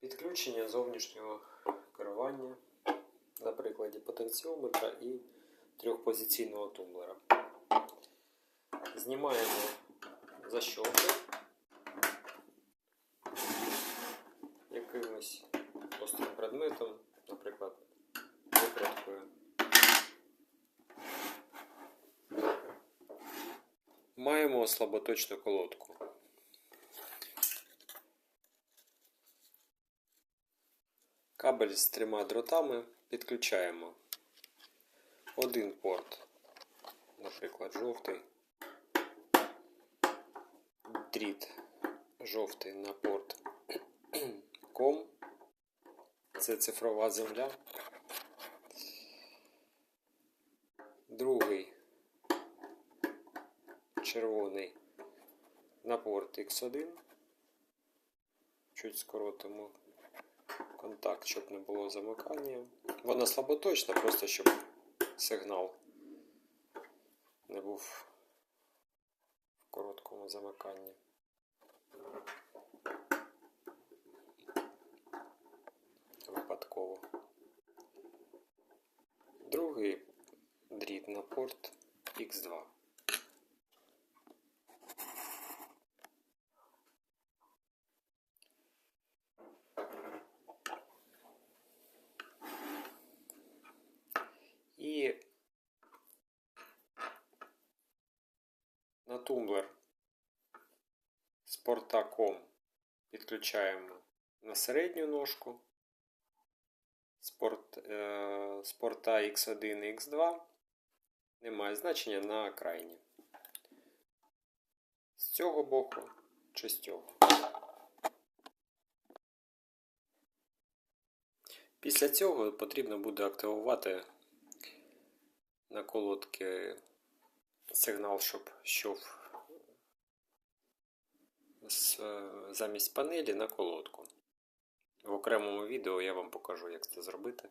Підключення зовнішнього керування на прикладі потенціометра і трьохпозиційного тумблера. Знімаємо защолки якимось острим предметом, наприклад, викруткою. Маємо слаботочну колодку. Кабель з трьома дротами підключаємо один порт, наприклад, жовтий, дріт жовтий на порт ком, це цифрова земля. Другий червоний на порт X1. Чуть скоротимо контакт, щоб не було замикання. Вона слаботочна, просто щоб сигнал не був в короткому замиканні. Випадково. Другий дріт на порт X2. І на тумблер з порта COM підключаємо на середню ножку, з, порта X1 і X2 немає значення на крайні. З цього боку чи з цього. Після цього потрібно буде активувати на колодки сигнал, щоб йшов замість панелі на колодку. В окремому відео я вам покажу, як це зробити.